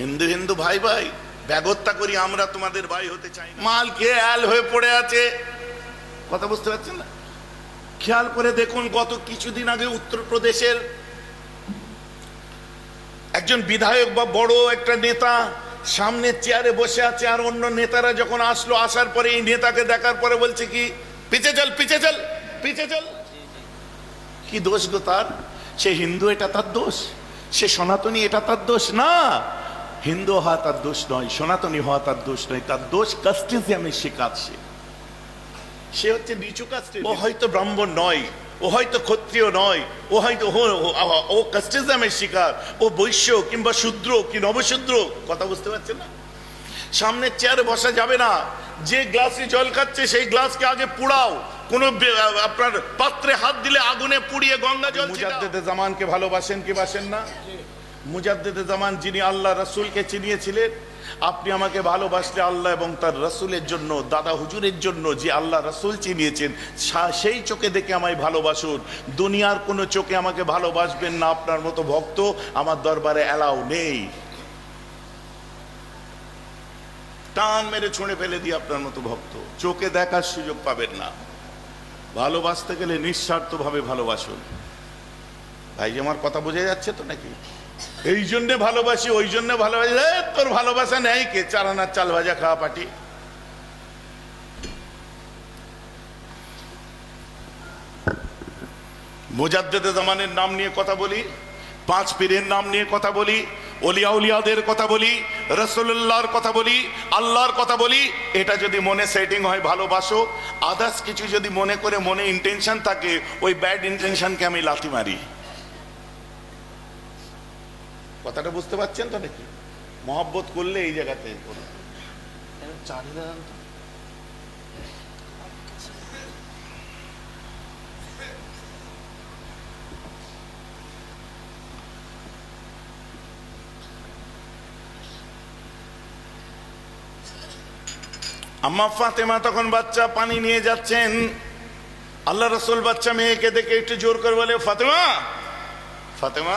হিন্দু হিন্দু ভাই ভাই ব্যবস্থা করি আমরা তোমাদের ভাই হতে চাই মাল খেয়ে অ্যাল হয়ে পড়ে আছে। কথা বুঝতে পারছেন না? খেয়াল করে দেখুন গত কিছুদিন আগে উত্তরপ্রদেশের একজন বিধায়ক বা বড় একটা নেতা সামনে চেয়ারে বসে আছে আর অন্য নেতারা যখন আসলো, আসার পরে এই নেতাকে দেখার পরে বলছে কি, পিছে চল পিছে চল পিছে চল। কি দোষ গো তার? সে হিন্দু, এটা তার দোষ। সে সনাতনী, এটা তার দোষ। না হিন্দু হওয়া তার দোষ নয় সনাতনী হওয়া তার দোষ নয় তার দোষ কাস্টিজিয়ামের শিকার সে। সে হচ্ছে নিচু কাস্টে ও হয়তো ব্রাহ্মণ নয় ও হয়তো ক্ষত্রিয় নয় ও হয়তো ও- কাস্টিজমের শিকার ও বৈশ্য কিংবা শূদ্র কি নবশূদ্র কথা বুঝতে পারছেন না? সামনের চেয়ারে বসা যাবে না যে গ্লাসে জল খাচ্ছে সেই গ্লাসকে আগে পুড়াও কোন আপনার পাত্রে হাত দিলে আগুনে পুড়িয়ে গঙ্গা জল জামানকে ভালোবাসেন কি বাসেন না? মুজাদ্দেদে জামান যিনি আল্লাহ রসুলকে চিনিয়েছিলেন, আপনি আমাকে ভালোবাসলে আল্লাহ এবং তার রসুলের জন্য, দাদা হুজুরের জন্য যে আল্লাহ রসুল চিনিয়েছেন সেই চোখে দেখে আমায় ভালোবাসুন। দুনিয়ার কোনো চোখে আমাকে ভালোবাসবেন না, আপনার মতো ভক্ত আমার দরবারে অ্যালাউ নেই। টান মেরে ছুঁড়ে ফেলে দিয়ে আপনার মতো ভক্ত। চোখে দেখার সুযোগ পাবেন না। ভালোবাসতে গেলে নিঃস্বার্থভাবে ভালোবাসুন। ভাই আমার কথা বোঝা যাচ্ছে তো নাকি? এই জন্যে ভালোবাসি, ওই জন্য ভালোবাসি। তোর ভালোবাসা নেই কে? চারানার চাল ভাজা খাওয়া পাটি মুজাদ্দেদে জামানের নাম নিয়ে কথা বলি, পাঁচ পীরের নাম নিয়ে কথা বলি, অলিয়া উলিয়াদের কথা বলি রসুল্লাহর কথা বলি, আল্লাহর কথা বলি। এটা যদি মনে সেটিং হয়, ভালোবাসো। আদার্স কিছু যদি মনে করে, মনে ইন্টেনশন থাকে, ওই ব্যাড ইন্টেনশনকে আমি লাথি মারি। কথাটা বুঝতে পারছেন তো নাকি? মহব্বত করলে এই জায়গাতে আম্মা ফাতেমা তখন বাচ্চা পানি নিয়ে যাচ্ছেন। আল্লাহ রসুল বাচ্চা মেয়েকে দেখে একটু জোর করে বলে ফাতেমা ফাতেমা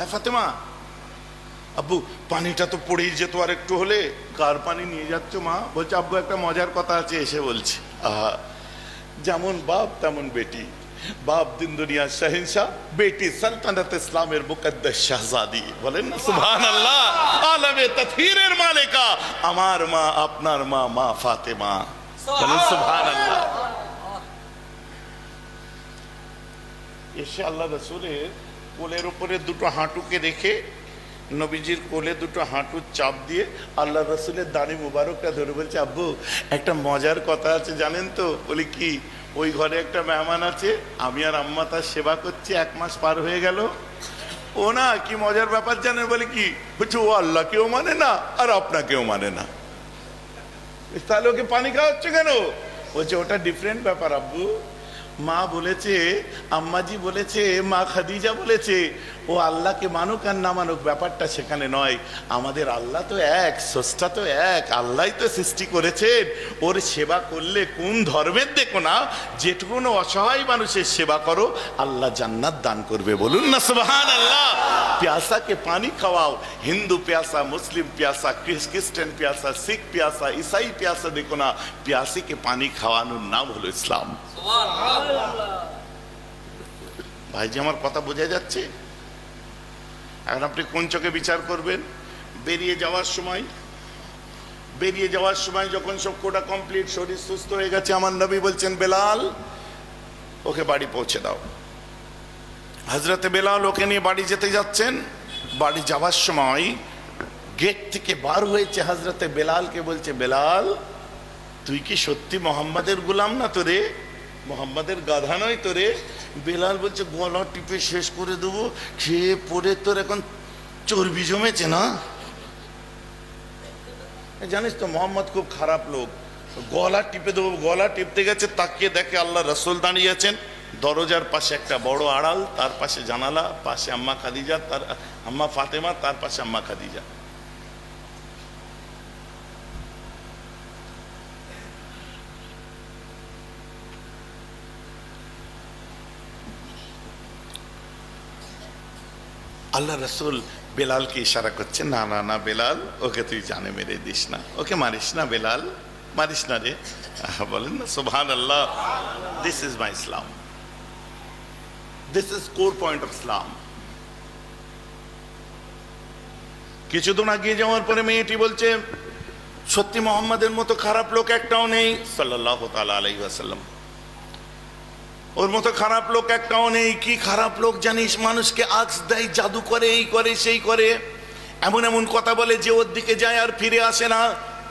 হ্যাঁ ফাতেমা। আব্বু, পানিটা তো পড়েই যেত আর একটু হলে কার পানি নিয়ে যাচ্ছ মা। বলছে, আব্বু, একটা মজার কথা আছে, এসে বলছে। আহা, যেমন বাপ, তেমন বেটি। বাপ দিন দুনিয়ার শাহিনশাহ বেটি সালতানাত ইসলামের মুকদ্দাস শাহজাদি। বলেন না সুবহান আল্লাহ আলমে তথিরের মালিকা। আমার মা, আপনার মা মা ফাতেমা। বলেন সুবহান আল্লাহ এসে আল্লাহ কোলের উপরে দুটো হাঁটুকে রেখে নবীজির কোলে দুটো হাঁটুর চাপ দিয়ে আল্লাহ রসুলের দাড়ি মুবারকটা ধরে বলছে, আব্বু, একটা মজার কথা আছে জানেন তো? বলি, কি? ওই ঘরে একটা মেহমান আছে, আমি আর আম্মা তার সেবা করছি, এক মাস পার হয়ে গেল। ও না, কি মজার ব্যাপার জানেন? বলে, কি? বলছে, ও আল্লাহকেও মানে না, আর আপনাকেও মানে না। তাহলে ওকে পানি খাওয়াচ্ছে কেন? বলছে, ওটা ডিফারেন্ট ব্যাপার, আব্বু। মা বলেছে আম্মাজি বলেছে মা খাদিজা বলেছে ও আল্লাহকে মানুক আর না মানুক ব্যাপারটা সেখানে নয়। আমাদের আল্লাহ তো এক স্রষ্টা তো এক আল্লাহই তো সৃষ্টি করেছেন। ওর সেবা করলে কোন ধর্মের দেখো না যেটুকুন অসহায় মানুষের সেবা করো আল্লাহ জান্নাত দান করবে। বলুন না সুবহান আল্লাহ প্যাসাকে পানি খাওয়াও। হিন্দু প্যাসা মুসলিম প্যাসা খ্রিস্টান প্যাসা শিখ প্যাসা ইসাই প্যাসা দেখো না প্যাসিকে পানি খাওয়ানোর নাম হলো ইসলাম। ভাইজি আমার কথা বোঝা যাচ্ছে? এখন আপনি কোন চোখে বিচার করবেন? বেরিয়ে যাওয়ার সময়, বেরিয়ে যাওয়ার সময় যখন সব কোটা কমপ্লিট শরীর সুস্থ হয়ে গেছে, আমার নবী বলছেন, বেলাল, ওকে বাড়ি পৌঁছে দাও। হজরতে বেলাল ওকে নিয়ে বাড়ি যেতে যাচ্ছেন। বাড়ি যাওয়ার সময় গেট থেকে বার হয়েছে হজরতে বেলালকে বলছে, বেলাল, তুই কি সত্যি মোহাম্মদের গুলাম না তোরে? মোহাম্মদের গাধা নয় তোরে। বেলাল বলছে, গলা টিপে শেষ করে দেবো, খেয়ে পড়ে তোর এখন চর্বি জমেছে না? জানিস তো, মোহাম্মদ খুব খারাপ লোক। গলা টিপে দেবো, গলা টিপতে গেছে, তাকিয়ে দেখে আল্লাহ রসুল দাঁড়িয়ে আছেন। দরজার পাশে একটা বড় আড়াল, তার পাশে জানালা, পাশে আম্মা খাদিজা, তার আম্মা ফাতেমা, তার পাশে আম্মা খাদিজা। আল্লাহ রসুল বেলালকে ইশারা করছে, না না না, বেলাল, ওকে তুই জানে মেরে দিস না। ওকে মারিস না, বেলাল, মারিস না রে। বলেন না সুবহান আল্লাহ this is my Islam this is core point of Islam কিছুদিন আগে যাওয়ার পরে মেয়েটি বলছে, সত্যি মোহাম্মদের মতো খারাপ লোক একটাও নেই। সাল্লাহ তালা আসাল্লাম ওর মতো খারাপ লোক একটাও নেই। কি খারাপ লোক জানিস? মানুষকে আক্স দেয়, জাদু করে, এই করে, সেই করে। এমন এমন কথা বলে যে ওর দিকে যায় আর ফিরে আসে না।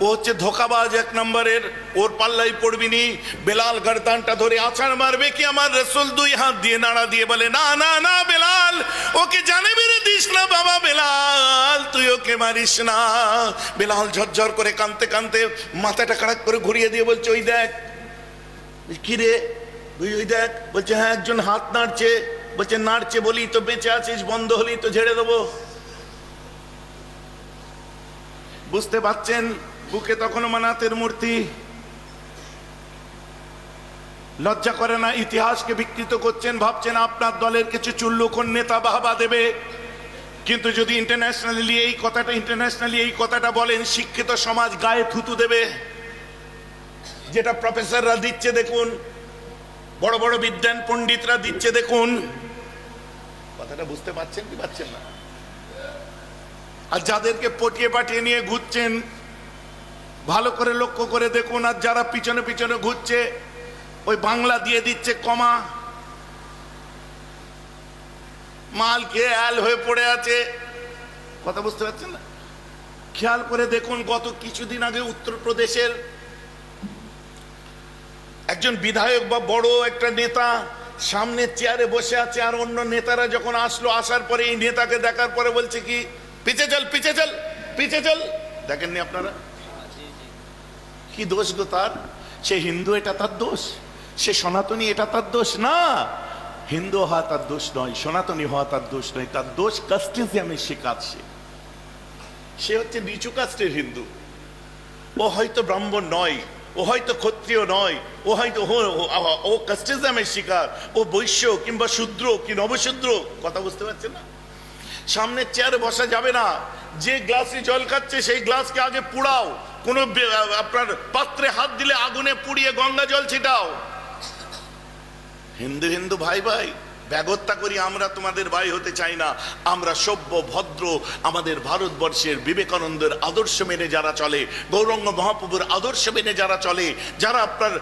ও হচ্ছে ধোকাবাজ এক নম্বরের। ওর পাল্লাই পড়বি নি। বেলাল গরদানটা ধরে আছাড় মারবে কি আমার রসুল? দুই হাত দিয়ে নাড়া দিয়ে বলে, না না না, বেলাল, ওকে জানে বেরে দিস না বাবা বেলাল, তুই ওকে মারিস না। বেলাল ঝরঝর করে কানতে কানতে মাথাটা খারাপ করে ঘুরিয়ে দিয়ে বলছে, ওই দেখ, কি রে ওই দেখ, বলছে হ্যাঁ একজন হাত নাড়ছে, বলছে, নাড়ছে বলি, তো বেঁচে আছিস, বন্ধ হলি, তো ঝেড়ে দেবো। বুঝতে পারছেন, বুকে তখনও মানাতের মূর্তি। লজ্জা করে না, ইতিহাসকে বিকৃত করছেন, ভাবছেন আপনার দলের কিছু চুল্লুখন নেতা বাহবা দেবে। কিন্তু যদি ইন্টারন্যাশনালি এই কথাটা ইন্টারন্যাশনালি এই কথাটা বলেন, শিক্ষিত সমাজ গায়ে থুতু দেবে। যেটা প্রফেসররা দিচ্ছে, দেখুন বড় বড় বিদ্যান পণ্ডিতরা দিচ্ছে দেখুন। কথাটা বুঝতে পারছেন কি পাচ্ছেন না? আর যাদেরকে পটিয়ে পাঠিয়ে নিয়ে ঘুরছেন, ভালো করে লক্ষ্য করে দেখুন, আর যারা পিছনে পিছনে ঘুরছে, ওই বাংলা দিয়ে দিচ্ছে কমা। মাল খেয়ে অ্যাল হয়ে পড়ে আছে। কথা বুঝতে পারছেন না? খেয়াল করে দেখুন, গত কিছুদিন আগে উত্তরপ্রদেশের একজন বিধায়ক বা বড় একটা নেতা সামনে চেয়ারে বসে আছে আর অন্য নেতারা যখন আসলো, আসার পরে এই নেতাকে দেখার পরে বলছে কি, পিছে চল পিছে চল পিছে চল। দেখেননি আপনারা? কি দোষ গো তার? সে হিন্দু, এটা তার দোষ। সে সনাতনী, এটা তার দোষ। না, হিন্দু হওয়া তার দোষ নয়, সনাতনী হওয়া তার দোষ নয়। তার দোষ কাস্টিজমের শিকার সে। সে হচ্ছে নিচু কাস্টের হিন্দু। ও হয়তো ব্রাহ্মণ নয় ও হয়তো ক্ষত্রিয় নয় ও হয়তো ও- কাস্টিজমের শিকার, ও বৈশ্য কিংবা শূদ্র কি নবশূদ্র? কথা বুঝতে পারছেন না? সামনের চেয়ারে বসা যাবে না, যে গ্লাসে জল খাচ্ছে সেই গ্লাসকে আগে পুড়াও, কোনো আপনার পাত্রে হাত দিলে আগুনে পুড়িয়ে গঙ্গা জল ছিটাও। হিন্দু হিন্দু ভাই ভাই ব্যাগত্যা করি, আমরা তোমাদের ভাই হতে চাই না। আমরা সভ্য, ভদ্র, আমাদের ভারতবর্ষের বিবেকানন্দের আদর্শ মেনে যারা চলে, গৌরঙ্গ মহাপ্রভুর আদর্শ মেনে যারা চলে, যারা আপনার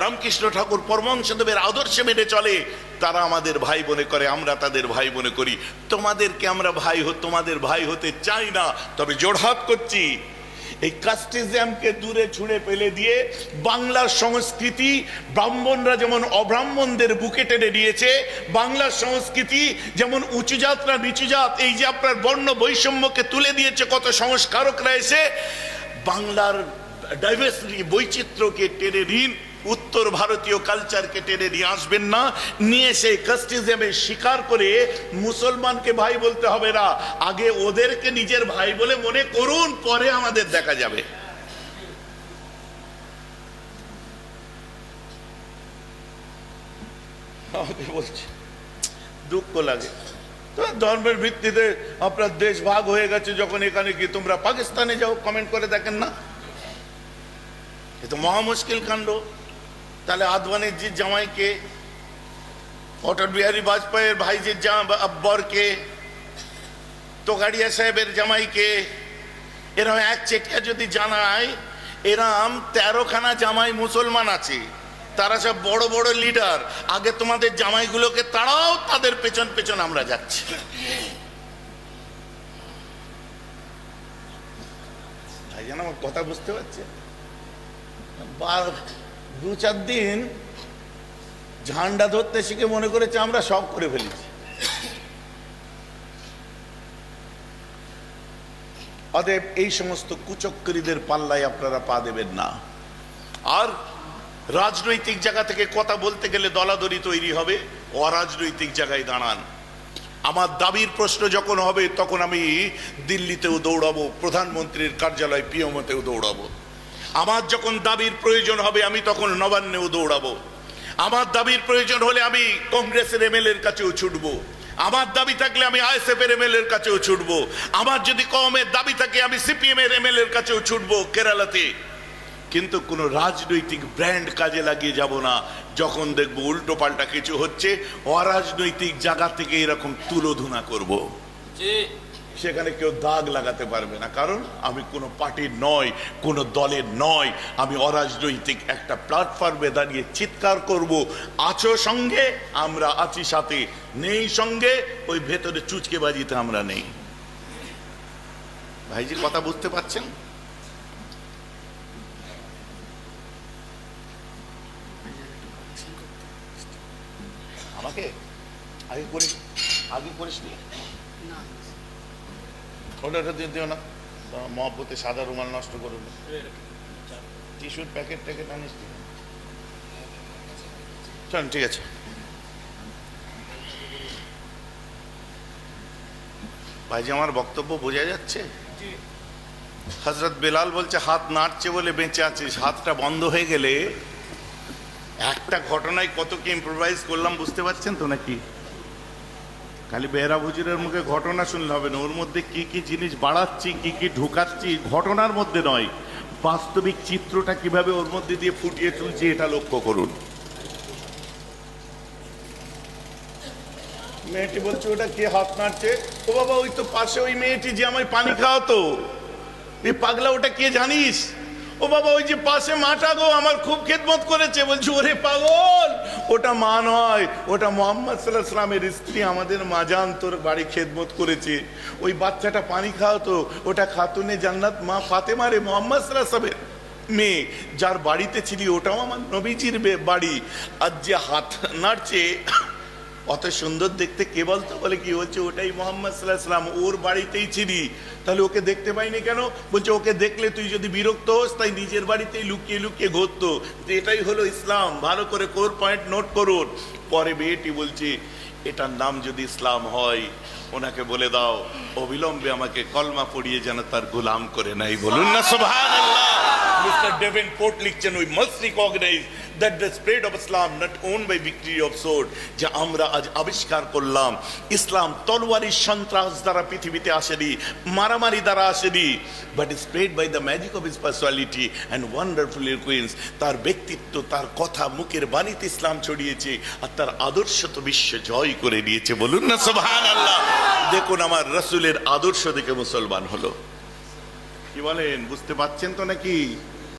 রামকৃষ্ণ ঠাকুর পরমহংসদেবের আদর্শ মেনে চলে, তারা আমাদের ভাই মনে করে, আমরা তাদের ভাই মনে করি। তোমাদেরকে আমরা ভাই তোমাদের ভাই হতে চাই না, তবে জোড়হাত করছি। এই কাস্টিজমকে দূরে ছুঁড়ে ফেলে দিয়ে বাংলার সংস্কৃতি ব্রাহ্মণরা যেমন অব্রাহ্মণদের বুকে টেনে নিয়েছে, বাংলার সংস্কৃতি যেমন উঁচু জাতরা নিচু জাত, এই যে আপনার বর্ণ বৈষম্যকে তুলে দিয়েছে, কত সংস্কারকরা এসে বাংলার ডাইভার্সিটি বৈচিত্র্যকে টেনে নিন। উত্তর ভারতীয় কালচারকে টেনে নিয়ে আসবেন না। নিয়ে সেই কাস্টিজমের স্বীকার করে মুসলমানকে ভাই বলতে হবে না, আগে ওদেরকে নিজের ভাই বলে মনে করুন, পরে আমাদের দেখা যাবে। বলছে, দুঃখ লাগে। ধর্মের ভিত্তিতে আপনার দেশ ভাগ হয়ে গেছে যখন এখানে কি তোমরা পাকিস্তানে যাও কমেন্ট করে দেখেন না। এ তো মহা মুশকিল কাণ্ড। তাহলে আদবানির জি জামাইকে অটল বিহারী বাজপেয়ীর ভাইজির বরকে তোগাড়িয়া সাহেবের জামাইকে এরকম এক চেটিয়া যদি জানায় এরম তেরোখানা জামাই মুসলমান আছে। তারা সব বড় বড় লিডার। আগে তোমাদের জামাইগুলোকে তারাও তাদের পেছন পেছন আমরা যাচ্ছি। ভাইজান, আমার কথা বুঝতে পারছে বার দু চার দিন ঝান্ডা ধরতে শিখে মনে করেছে আমরা সব করে ফেলেছি। অতএব এই সমস্ত কুচক্করীদের পাল্লায় আপনারা পা দেবেন না। আর রাজনৈতিক জায়গা থেকে কথা বলতে গেলে দলাদলি তৈরি হবে, অরাজনৈতিক জায়গায় দাঁড়ান। আমার দাবির প্রশ্ন যখন হবে, তখন আমি দিল্লিতেও দৌড়াবো, প্রধানমন্ত্রীর কার্যালয় পিএমতেও দৌড়াবো। আমার যখন দাবির প্রয়োজন হবে, আমি তখন নবান্নেও দৌড়াবো। আমার দাবির প্রয়োজন হলে আমি কংগ্রেসের এমএলএর কাছেও ছুটবো। আমার দাবি থাকলে আমি আইএসএফ এর এমএল এর কাছেও ছুটবো। আমার যদি কমের দাবি থাকে, আমি সিপিএম এর এমএল এর কাছেও ছুটবো কেরালাতে। কিন্তু কোনো রাজনৈতিক ব্র্যান্ড কাজে লাগিয়ে যাব না। যখন দেখব উল্টো পাল্টা কিছু হচ্ছে, অরাজনৈতিক জায়গা থেকে এরকম তুলোধুনা করব। সেখানে কেউ দাগ লাগাতে পারবে না। কারণ আমি কোনো পার্টির নয়, কোনো দলের নয়। আমি অরাজনৈতিক একটা প্ল্যাটফর্মে দাঁড়িয়ে চিৎকার করব, আছো সঙ্গে, আমরা আছি সাথে। নেই সঙ্গে, ওই ভেতরে চুচকে বাজিতে আমরা নেই। ভাইজি কথা বুঝতে পারছেন? আমাকে আগে করিস আগে করিস নি। ওটা ওটা দিয়ে দিও না। মহব্বতে সাদা রুমাল নষ্ট করে করবে টিস্যুর প্যাকেট ট্যাকেট আনিস? চল ঠিক আছে। ভাইজি আমার বক্তব্য বোঝা যাচ্ছে? হজরত বেলাল বলছে হাত নাড়ছে বলে বেঁচে আছিস হাতটা বন্ধ হয়ে গেলে একটা ঘটনায় কত কি ইম্প্রোভাইজ করলাম বুঝতে পারছেন তো নাকি? খালি বেহরা হুজুরের মুখে ঘটনা শুনলে হবে না। ওর মধ্যে কি কি জিনিস বাড়াচ্ছি, কি কি ঢুকাচ্ছি, ঘটনার মধ্যে নয়। বাস্তবিক চিত্রটা কীভাবে ওর মধ্যে দিয়ে ফুটিয়ে তুলছি এটা লক্ষ্য করুন। মেয়েটি বলছে, ওটা কে হাত নাড়ছে? ও বাবা, ওই তো পাশে ওই মেয়েটি যে আমায় পানি খাওয়াতো। এই পাগলা, ওটা কে জানিস? ও বাবা, ওই যে পাশে মাটা গো, আমার খুব খেদমত করেছে। বলছি, ওরে পাগল, ওটা মা নয়, ওটা মোহাম্মদ সাল্লাহ সাল্লামের স্ত্রী আমাদের মাজান, তোর বাড়ি খেদমত করেছে। ওই বাচ্চাটা পানি খাওয়াতো ওটা খাতুনে জান্নাত, মা ফাতে মারে মোহাম্মদ সাল্লাহ সাল্লামের মেয়ে, যার বাড়িতে ছিলি, ওটাও আমার নবীজির বাড়ি। আর যে হাত নাড়ছে অত সুন্দর দেখতে কে বলতো? বলে কি, বলছে, ওটাই মোহাম্মদ সাল্লাহ সাল্লাম ওর বাড়িতেই ছিলি তাহলে ওকে দেখতে পাইনি কেন? বলছে, ওকে দেখলে তুই যদি বিরক্ত হোস, তাই নিজের বাড়িতেই লুকিয়ে লুকিয়ে ঘুরতো। এটাই হলো ইসলাম। ভালো করে কোর পয়েন্ট নোট করুন। পরে মেয়েটি বলছে, এটার নাম যদি ইসলাম হয়, ওনাকে বলে দাও। অবিলম্বে আমাকে কলমা পড়িয়ে যেন তার গোলাম করে নাই বলুন না, সুবহানাল্লাহ। ডেভেন কোর্ট লিখছেন we must recognize that the spread of Islam not won by victory of sword যে আমরা আজ আবিষ্কার করলাম। ইসলাম তলোয়ারি সন্ত্রাস দ্বারা পৃথিবীতে আসেনি, মারামারি দ্বারা আসেনি but spread by the magic of his personality and wonderful queens তার ব্যক্তিত্ব, তার কথা মুখের বাণীতে ইসলাম ছড়িয়েছে, আর তার আদর্শ তো বিশ্ব জয় করে নিয়েছে বলুন না সোভান আল্লাহ দেখুন, আমার রসুলের আদর্শ দেখে মুসলমান হলো। কি বলেন, বুঝতে পারছেন তো নাকি?